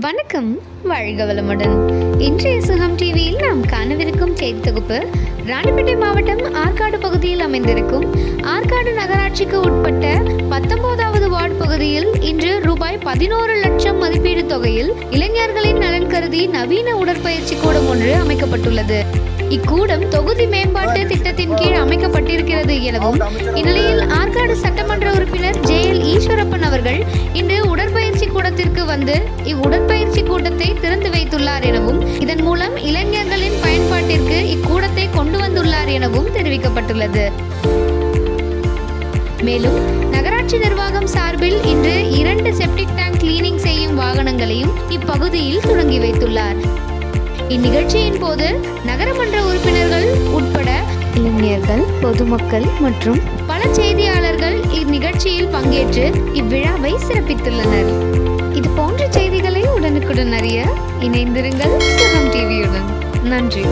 வணக்கம் வாழ்க வளமுடன். இன்றைய சுகம் டிவியில் நாம் காணவிருக்கும் செய்தி தொகுப்பு ராணிப்பேட்டை மாவட்டம் ஆற்காடு பகுதியில் அமைந்திருக்கும். ஆற்காடு நகராட்சிக்கு உட்பட்ட பத்தொன்பதாவது வார்டு பகுதியில் இன்று ரூபாய் பதினோரு லட்சம் மதிப்பீடு தொகையில் இளைஞர்களின் நலன் கருதி நவீன உடற்பயிற்சி கூடம் ஒன்று அமைக்கப்பட்டுள்ளது. இக்கூடம் தொகுதி மேம்பாட்டு திட்டத்தின் கீழ் அமைக்கப்பட்டிருக்கிறது எனவும் இந்நிலையில் ஆற்காடு சட்டமன்ற உறுப்பினர் ஜே எல் ஈஸ்வரப்பன் அவர்கள் இன்று உடற்பயிற்சி அமைச்சர் இவ்வுடற்பயிற்சி கூட்டத்தை திறந்து வைத்துள்ளார் எனவும் இதன் மூலம் இளைஞர்களின் பயன்பாட்டிற்கு இக்கூடத்தை கொண்டு வந்துள்ளார் எனவும் தெரிவிக்கப்பட்டுள்ளது. மேலும் நகராட்சி நிர்வாகம் சார்பில் இன்று இரண்டு செப்டிக் டேங்க் கிளீனிங் செய்யும் வாகனங்களையும் இப்பகுதியில் தொடங்கி வைத்துள்ளார். இந்நிகழ்ச்சியின் போது நகரமன்ற உறுப்பினர்கள் உட்பட இளைஞர்கள் பொதுமக்கள் மற்றும் பல செய்தியாளர்கள் இந்நிகழ்ச்சியில் பங்கேற்று இவ்விழாவை சிறப்பித்துள்ளனர். இது போன்ற செய்திகளை உடனுக்குடன் அறிய இணைந்திருங்கள் சுகம் டிவியுடன். நன்றி.